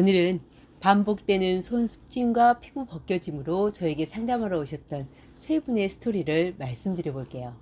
오늘은 반복되는 손 습진과 피부 벗겨짐으로 저에게 상담하러 오셨던 세 분의 스토리를 말씀드려 볼게요.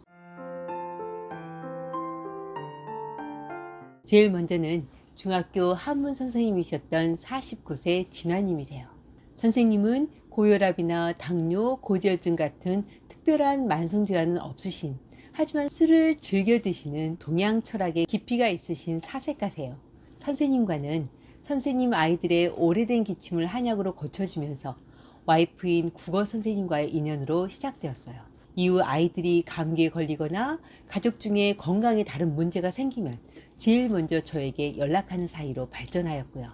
제일 먼저는 중학교 한문 선생님이셨던 49세 진화님이세요. 선생님은 고혈압이나 당뇨, 고지혈증 같은 특별한 만성질환은 없으신 하지만 술을 즐겨 드시는 동양 철학에 깊이가 있으신 사색가세요. 선생님과는 선생님 아이들의 오래된 기침을 한약으로 고쳐주면서 와이프인 국어 선생님과의 인연으로 시작되었어요. 이후 아이들이 감기에 걸리거나 가족 중에 건강에 다른 문제가 생기면 제일 먼저 저에게 연락하는 사이로 발전하였고요.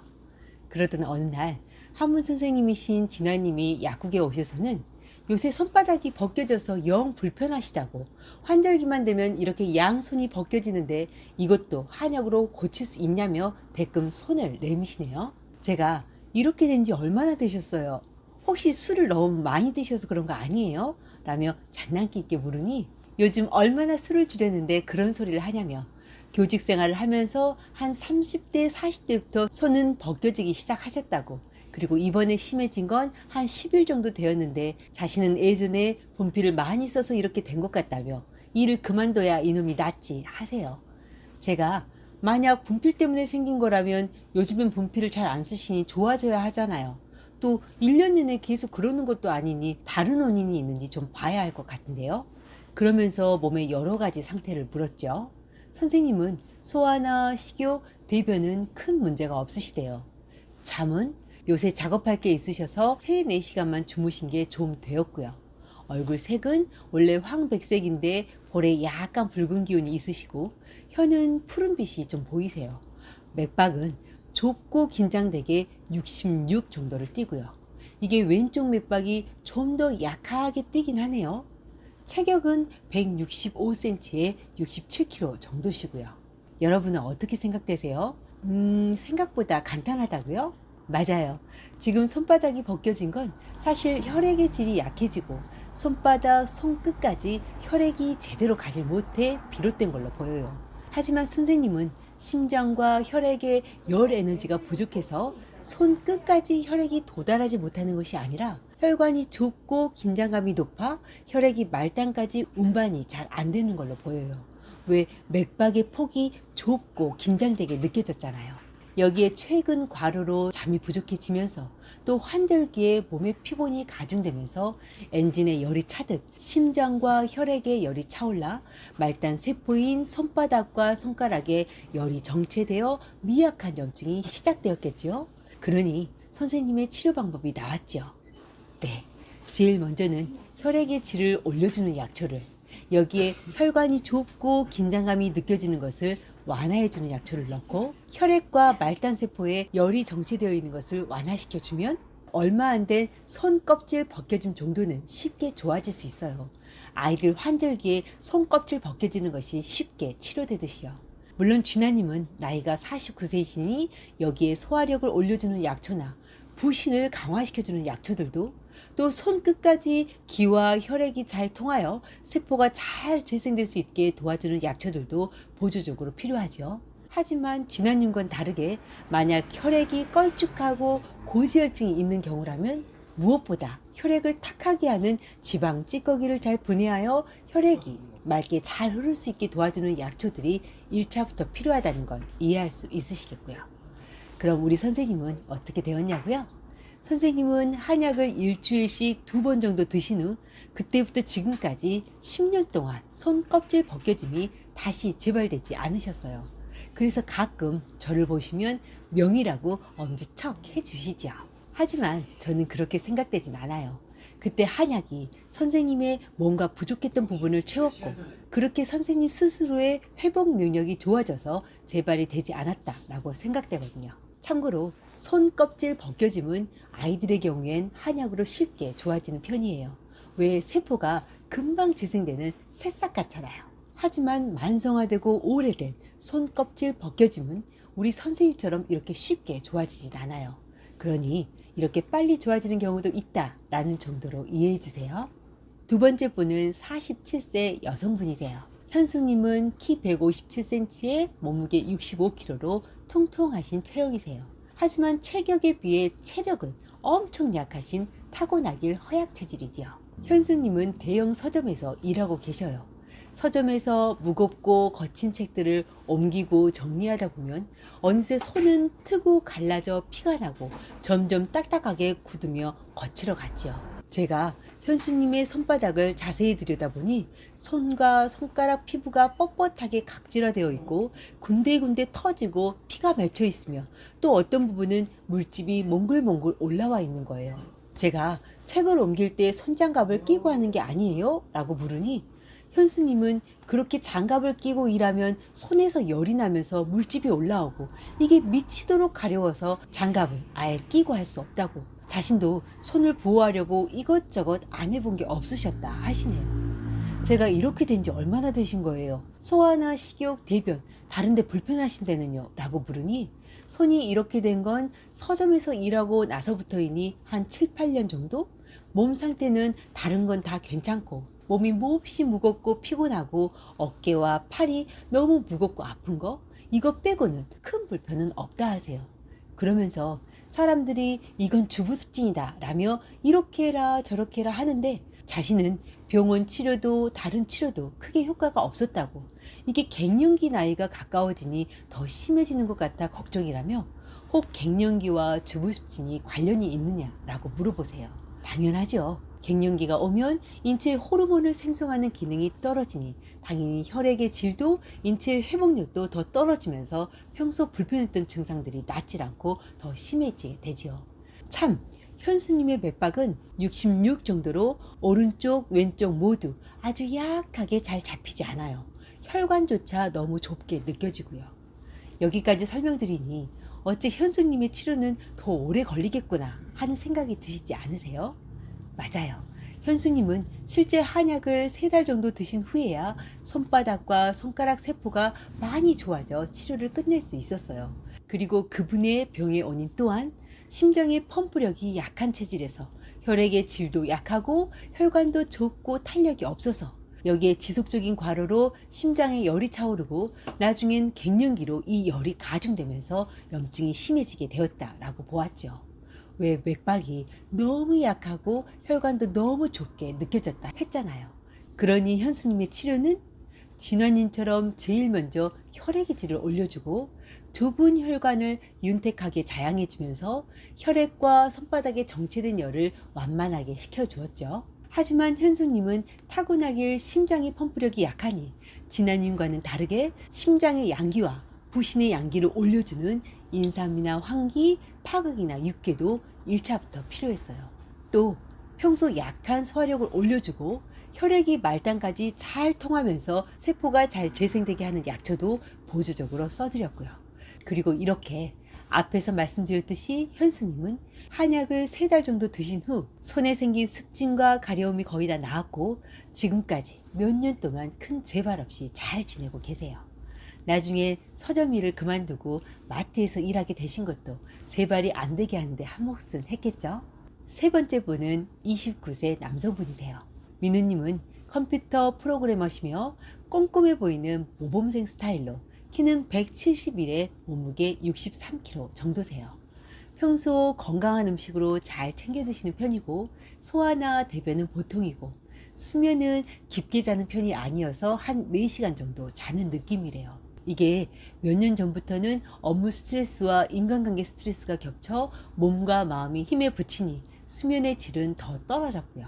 그러던 어느 날 한문 선생님이신 진아님이 약국에 오셔서는 요새 손바닥이 벗겨져서 영 불편하시다고 환절기만 되면 이렇게 양손이 벗겨지는데 이것도 한약으로 고칠 수 있냐며 대끔 손을 내미시네요. 제가 이렇게 된 지 얼마나 되셨어요? 혹시 술을 너무 많이 드셔서 그런 거 아니에요? 라며 장난기 있게 물으니 요즘 얼마나 술을 줄였는데 그런 소리를 하냐며 교직 생활을 하면서 한 30대, 40대부터 손은 벗겨지기 시작하셨다고. 그리고 이번에 심해진 건 한 10일 정도 되었는데 자신은 예전에 분필을 많이 써서 이렇게 된 것 같다며 일을 그만둬야 이놈이 낫지 하세요. 제가 만약 분필 때문에 생긴 거라면 요즘엔 분필을 잘 안 쓰시니 좋아져야 하잖아요. 또 1년 내내 계속 그러는 것도 아니니 다른 원인이 있는지 좀 봐야 할 것 같은데요. 그러면서 몸의 여러 가지 상태를 물었죠. 선생님은 소화나 식욕, 대변은 큰 문제가 없으시대요. 잠은 요새 작업할 게 있으셔서 3, 4시간만 주무신 게 좀 되었고요. 얼굴 색은 원래 황백색인데 볼에 약간 붉은 기운이 있으시고 혀는 푸른빛이 좀 보이세요. 맥박은 좁고 긴장되게 66 정도를 뛰고요. 이게 왼쪽 맥박이 좀 더 약하게 뛰긴 하네요. 체격은 165cm에 67kg 정도시고요. 여러분은 어떻게 생각되세요? 음, 생각보다 간단하다고요? 맞아요. 지금 손바닥이 벗겨진 건 사실 혈액의 질이 약해지고 손바닥, 손끝까지 혈액이 제대로 가지 못해 비롯된 걸로 보여요. 하지만 선생님은 심장과 혈액의 열 에너지가 부족해서 손끝까지 혈액이 도달하지 못하는 것이 아니라 혈관이 좁고 긴장감이 높아 혈액이 말단까지 운반이 잘 안 되는 걸로 보여요. 왜 맥박의 폭이 좁고 긴장되게 느껴졌잖아요. 여기에 최근 과로로 잠이 부족해지면서 또 환절기에 몸의 피곤이 가중되면서 엔진에 열이 차듯 심장과 혈액에 열이 차올라 말단 세포인 손바닥과 손가락에 열이 정체되어 미약한 염증이 시작되었겠지요. 그러니 선생님의 치료 방법이 나왔죠. 네. 제일 먼저는 혈액의 질을 올려주는 약초를 여기에 혈관이 좁고 긴장감이 느껴지는 것을 완화해주는 약초를 넣고 혈액과 말단세포에 열이 정체되어 있는 것을 완화시켜주면 얼마 안 된 손껍질 벗겨짐 정도는 쉽게 좋아질 수 있어요. 아이들 환절기에 손껍질 벗겨지는 것이 쉽게 치료되듯이요. 물론 쥐나님은 나이가 49세이시니 여기에 소화력을 올려주는 약초나 부신을 강화시켜주는 약초들도 또 손끝까지 기와 혈액이 잘 통하여 세포가 잘 재생될 수 있게 도와주는 약초들도 보조적으로 필요하죠. 하지만 진아님과는 다르게 만약 혈액이 껄쭉하고 고지혈증이 있는 경우라면 무엇보다 혈액을 탁하게 하는 지방 찌꺼기를 잘 분해하여 혈액이 맑게 잘 흐를 수 있게 도와주는 약초들이 1차부터 필요하다는 건 이해할 수 있으시겠고요. 그럼 우리 선생님은 어떻게 되었냐고요? 선생님은 한약을 일주일씩 두 번 정도 드신 후 그때부터 지금까지 10년 동안 손껍질 벗겨짐이 다시 재발되지 않으셨어요. 그래서 가끔 저를 보시면 명이라고 엄지척 해주시죠. 하지만 저는 그렇게 생각되진 않아요. 그때 한약이 선생님의 뭔가 부족했던 부분을 채웠고 그렇게 선생님 스스로의 회복 능력이 좋아져서 재발이 되지 않았다라고 생각되거든요. 참고로 손 껍질 벗겨짐은 아이들의 경우엔 한약으로 쉽게 좋아지는 편이에요. 왜 세포가 금방 재생되는 새싹 같잖아요. 하지만 만성화되고 오래된 손 껍질 벗겨짐은 우리 선생님처럼 이렇게 쉽게 좋아지진 않아요. 그러니 이렇게 빨리 좋아지는 경우도 있다라는 정도로 이해해 주세요. 두 번째 분은 47세 여성분이세요. 현수님은 키 157cm에 몸무게 65kg로 통통하신 체형이세요. 하지만 체격에 비해 체력은 엄청 약하신 타고나길 허약 체질이지요. 현수님은 대형 서점에서 일하고 계셔요. 서점에서 무겁고 거친 책들을 옮기고 정리하다 보면 어느새 손은 트고 갈라져 피가 나고 점점 딱딱하게 굳으며 거칠어 갔지요. 제가 현수님의 손바닥을 자세히 들여다보니 손과 손가락 피부가 뻣뻣하게 각질화되어 있고 군데군데 터지고 피가 맺혀 있으며 또 어떤 부분은 물집이 몽글몽글 올라와 있는 거예요. 제가 책을 옮길 때 손장갑을 끼고 하는 게 아니에요? 라고 물으니 현수님은 그렇게 장갑을 끼고 일하면 손에서 열이 나면서 물집이 올라오고 이게 미치도록 가려워서 장갑을 아예 끼고 할 수 없다고 자신도 손을 보호하려고 이것저것 안 해본 게 없으셨다 하시네요. 제가 이렇게 된 지 얼마나 되신 거예요? 소화나 식욕, 대변, 다른데 불편하신 데는요? 라고 물으니 손이 이렇게 된 건 서점에서 일하고 나서부터이니 한 7, 8년 정도? 몸 상태는 다른 건 다 괜찮고 몸이 몹시 무겁고 피곤하고 어깨와 팔이 너무 무겁고 아픈 거 이거 빼고는 큰 불편은 없다 하세요. 그러면서 사람들이 이건 주부 습진이다 라며 이렇게 해라 저렇게 해라 하는데 자신은 병원 치료도 다른 치료도 크게 효과가 없었다고 이게 갱년기 나이가 가까워지니 더 심해지는 것 같아 걱정이라며 혹 갱년기와 주부 습진이 관련이 있느냐라고 물어보세요. 당연하죠. 갱년기가 오면 인체 호르몬을 생성하는 기능이 떨어지니 당연히 혈액의 질도 인체 회복력도 더 떨어지면서 평소 불편했던 증상들이 낫질 않고 더 심해지게 되지요. 참 현수님의 맥박은 66 정도로 오른쪽 왼쪽 모두 아주 약하게 잘 잡히지 않아요. 혈관조차 너무 좁게 느껴지고요. 여기까지 설명드리니 어째 현수님의 치료는 더 오래 걸리겠구나 하는 생각이 드시지 않으세요? 맞아요. 현수님은 실제 한약을 세 달 정도 드신 후에야 손바닥과 손가락 세포가 많이 좋아져 치료를 끝낼 수 있었어요. 그리고 그분의 병의 원인 또한 심장의 펌프력이 약한 체질에서 혈액의 질도 약하고 혈관도 좁고 탄력이 없어서 여기에 지속적인 과로로 심장에 열이 차오르고 나중엔 갱년기로 이 열이 가중되면서 염증이 심해지게 되었다라고 보았죠. 왜 맥박이 너무 약하고 혈관도 너무 좁게 느껴졌다 했잖아요. 그러니 현수님의 치료는 진화님처럼 제일 먼저 혈액의 질을 올려주고 좁은 혈관을 윤택하게 자양해주면서 혈액과 손바닥에 정체된 열을 완만하게 식혀주었죠. 하지만 현수님은 타고나길 심장의 펌프력이 약하니 진아님과는 다르게 심장의 양기와 부신의 양기를 올려주는 인삼이나 황기, 파극이나 육계도 1차부터 필요했어요. 또 평소 약한 소화력을 올려주고 혈액이 말단까지 잘 통하면서 세포가 잘 재생되게 하는 약초도 보조적으로 써드렸고요. 그리고 이렇게 앞에서 말씀드렸듯이 현수님은 한약을 세 달 정도 드신 후 손에 생긴 습진과 가려움이 거의 다 나았고 지금까지 몇 년 동안 큰 재발 없이 잘 지내고 계세요. 나중에 서점 일을 그만두고 마트에서 일하게 되신 것도 재발이 안 되게 하는데 한 몫은 했겠죠. 세 번째 분은 29세 남성분이세요. 민우님은 컴퓨터 프로그래머시며 꼼꼼해 보이는 모범생 스타일로 키는 171에 몸무게 63kg 정도세요. 평소 건강한 음식으로 잘 챙겨 드시는 편이고 소화나 대변은 보통이고 수면은 깊게 자는 편이 아니어서 한 4시간 정도 자는 느낌이래요. 이게 몇 년 전부터는 업무 스트레스와 인간관계 스트레스가 겹쳐 몸과 마음이 힘에 부치니 수면의 질은 더 떨어졌고요.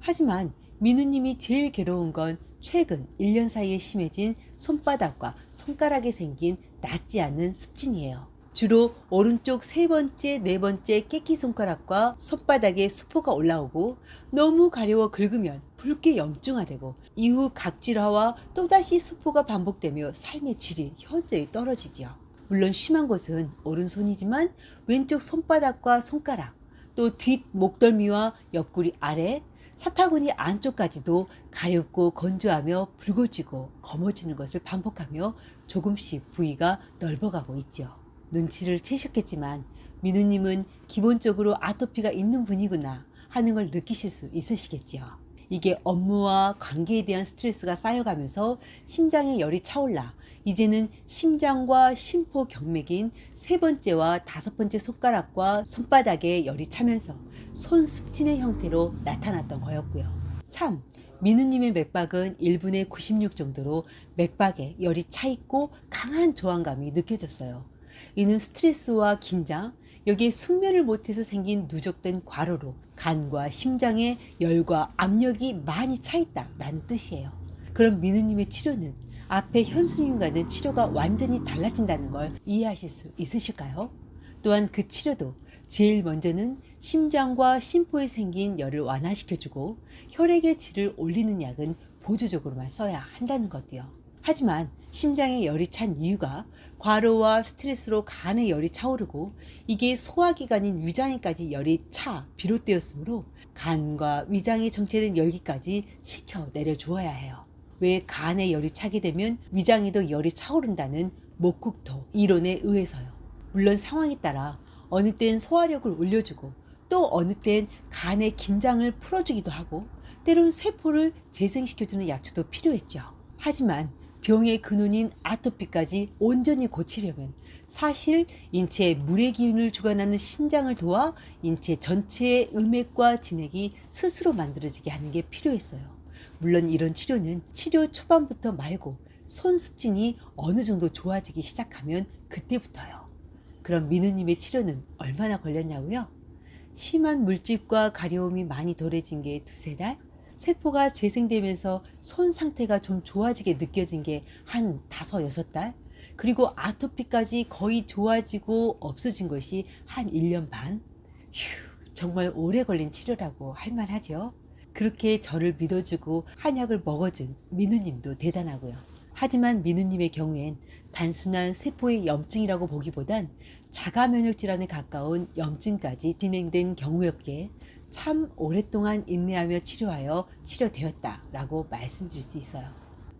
하지만 민우님이 제일 괴로운 건 최근 1년 사이에 심해진 손바닥과 손가락에 생긴 낫지 않는 습진이에요. 주로 오른쪽 세 번째, 네 번째 깨끼 손가락과 손바닥에 수포가 올라오고 너무 가려워 긁으면 붉게 염증화되고 이후 각질화와 또다시 수포가 반복되며 삶의 질이 현저히 떨어지지요. 물론 심한 곳은 오른손이지만 왼쪽 손바닥과 손가락, 또 뒷 목덜미와 옆구리 아래, 사타구니 안쪽까지도 가렵고 건조하며 붉어지고 검어지는 것을 반복하며 조금씩 부위가 넓어가고 있죠. 눈치를 채셨겠지만 민우님은 기본적으로 아토피가 있는 분이구나 하는 걸 느끼실 수 있으시겠지요. 이게 업무와 관계에 대한 스트레스가 쌓여가면서 심장의 열이 차올라 이제는 심장과 심포 경맥인 세 번째와 다섯 번째 손가락과 손바닥에 열이 차면서 손 습진의 형태로 나타났던 거였고요. 참 민우님의 맥박은 1분에 96 정도로 맥박에 열이 차 있고 강한 저항감이 느껴졌어요. 이는 스트레스와 긴장, 여기에 숙면을 못해서 생긴 누적된 과로로 간과 심장에 열과 압력이 많이 차 있다라는 뜻이에요. 그럼 민우님의 치료는 앞에 현수님과는 치료가 완전히 달라진다는 걸 이해하실 수 있으실까요? 또한 그 치료도 제일 먼저는 심장과 심포에 생긴 열을 완화시켜주고 혈액의 질을 올리는 약은 보조적으로만 써야 한다는 것도요. 하지만 심장에 열이 찬 이유가 과로와 스트레스로 간에 열이 차오르고 이게 소화기관인 위장에까지 열이 차 비롯되었으므로 간과 위장에 정체된 열기까지 식혀 내려주어야 해요. 왜 간에 열이 차게 되면 위장에도 열이 차오른다는 목국토 이론에 의해서요. 물론 상황에 따라 어느 땐 소화력을 올려주고 또 어느 땐 간의 긴장을 풀어주기도 하고 때론 세포를 재생시켜주는 약초도 필요했죠. 하지만 병의 근원인 아토피까지 온전히 고치려면 사실 인체에 물의 기운을 주관하는 신장을 도와 인체 전체의 음액과 진액이 스스로 만들어지게 하는 게 필요했어요. 물론 이런 치료는 치료 초반부터 말고 손 습진이 어느 정도 좋아지기 시작하면 그때부터요. 그럼 민우님의 치료는 얼마나 걸렸냐고요? 심한 물집과 가려움이 많이 덜해진 게 두세 달? 세포가 재생되면서 손 상태가 좀 좋아지게 느껴진 게 한 다섯, 여섯 달? 그리고 아토피까지 거의 좋아지고 없어진 것이 한 1년 반? 휴, 정말 오래 걸린 치료라고 할 만하죠. 그렇게 저를 믿어주고 한약을 먹어준 민우님도 대단하고요. 하지만 민우님의 경우엔 단순한 세포의 염증이라고 보기보단 자가 면역 질환에 가까운 염증까지 진행된 경우였기에 참 오랫동안 인내하며 치료하여 치료되었다라고 말씀드릴 수 있어요.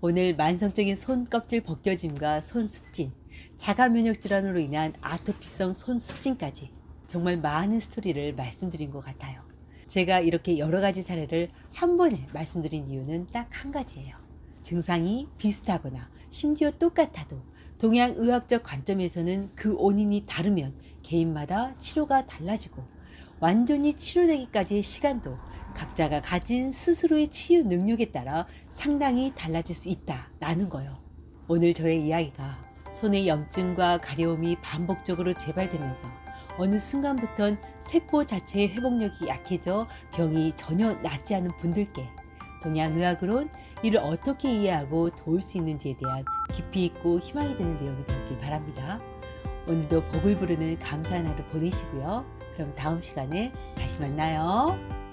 오늘 만성적인 손 껍질 벗겨짐과 손 습진, 자가 면역 질환으로 인한 아토피성 손 습진까지 정말 많은 스토리를 말씀드린 것 같아요. 제가 이렇게 여러 가지 사례를 한 번에 말씀드린 이유는 딱 한 가지예요. 증상이 비슷하거나 심지어 똑같아도 동양 의학적 관점에서는 그 원인이 다르면 개인마다 치료가 달라지고 완전히 치료되기까지의 시간도 각자가 가진 스스로의 치유 능력에 따라 상당히 달라질 수 있다라는 거요. 오늘 저의 이야기가 손의 염증과 가려움이 반복적으로 재발되면서 어느 순간부턴 세포 자체의 회복력이 약해져 병이 전혀 낫지 않은 분들께 동양의학으론 이를 어떻게 이해하고 도울 수 있는지에 대한 깊이 있고 희망이 되는 내용이 되길 바랍니다. 오늘도 복을 부르는 감사한 하루 보내시고요. 그럼 다음 시간에 다시 만나요.